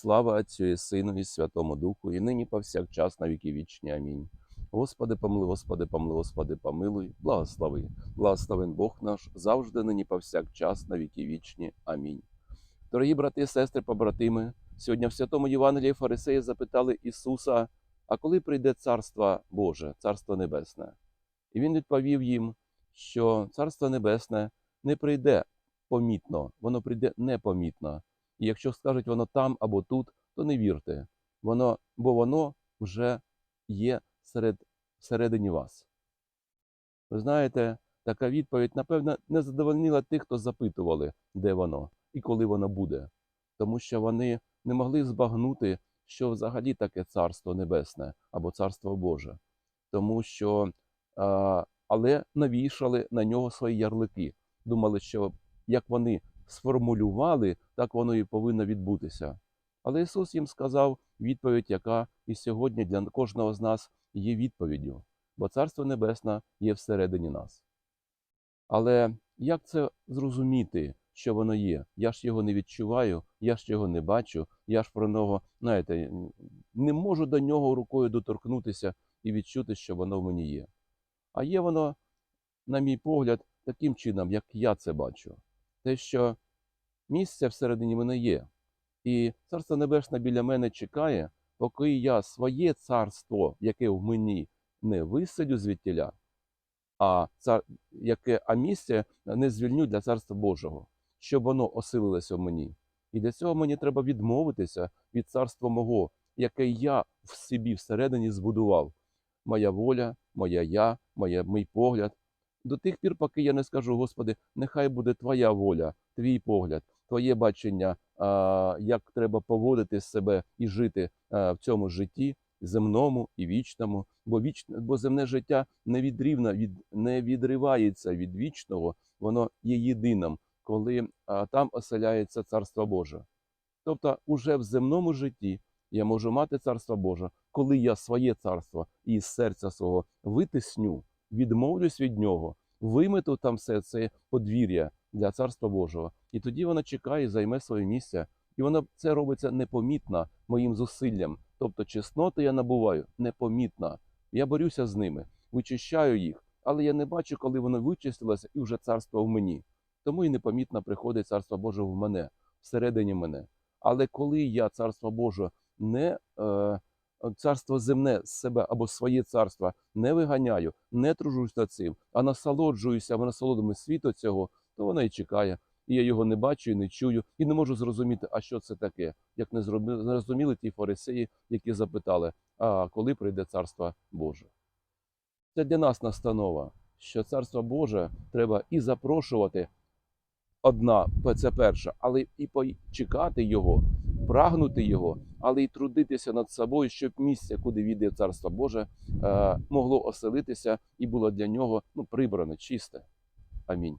Слава Отцю і Сину і Святому Духу, і нині повсякчас на віки вічні. Амінь. Господи, помилуй, Господи, помилуй, Господи, помилуй, благослови. Благословен Бог наш, завжди нині повсякчас на віки вічні. Амінь. Дорогі брати сестри, побратими, сьогодні в Святому Євангелії фарисеї запитали Ісуса, а коли прийде Царство Боже, Царство Небесне? І Він відповів їм, що Царство Небесне не прийде помітно, воно прийде непомітно. І якщо скажуть воно там або тут, то не вірте, воно, бо воно вже є серед, всередині вас. Ви знаєте, така відповідь, напевно, не задовольнила тих, хто запитували, де воно і коли воно буде, тому що вони не могли збагнути, що взагалі таке Царство Небесне або Царство Боже, тому що, а, але навішали на нього свої ярлики, думали, що як вони сформулювали, так воно і повинно відбутися. Але Ісус їм сказав відповідь, яка і сьогодні для кожного з нас є відповіддю, бо Царство Небесне є всередині нас. Але як це зрозуміти, що воно є? Я ж його не відчуваю, я ж його не бачу, я ж про нього, знаєте, не можу до нього рукою доторкнутися і відчути, що воно в мені є. А є воно, на мій погляд, таким чином, як я це бачу. Те, що місце всередині мене є, і Царство Небесне біля мене чекає, поки я своє царство, яке в мені, не висадю звідтіля, а, цар, яке, а місце не звільню для Царства Божого, щоб воно оселилося в мені. І для цього мені треба відмовитися від царства мого, яке я в собі всередині збудував. Моя воля, моя я, моя, мій погляд. До тих пір, поки я не скажу, Господи, нехай буде Твоя воля, твій погляд, Твоє бачення, як треба поводити себе і жити в цьому житті, земному і вічному, бо вічне, бо земне життя не відрівна, від, не відривається від вічного, воно є єдиним, коли там оселяється Царство Боже. Тобто, уже в земному житті я можу мати Царство Боже, коли я своє царство із серця свого витисню, відмовлюсь від нього, вимету там все це подвір'я для Царства Божого, і тоді вона чекає, і займе своє місце. І воно це робиться непомітно моїм зусиллям. Тобто чесноти я набуваю непомітно. Я борюся з ними, вичищаю їх, але я не бачу, коли воно вичистилося, і вже царство в мені. Тому і непомітно приходить царство Боже в мене, всередині мене. Але коли я царство Боже не е, царство земне з себе або своє царство не виганяю, не тружусь над цим, а насолоджуюся або насолодами світу цього, то вона і чекає. І я його не бачу і не чую, і не можу зрозуміти, а що це таке, як не зрозуміли ті фарисеї, які запитали, а коли прийде царство Боже. Це для нас настанова, що царство Боже треба і запрошувати одна, це перше, але і почекати його, прагнути його, але й трудитися над собою, щоб місце, куди війде царство Боже, е, могло оселитися і було для нього ну, прибране, чисте. Амінь.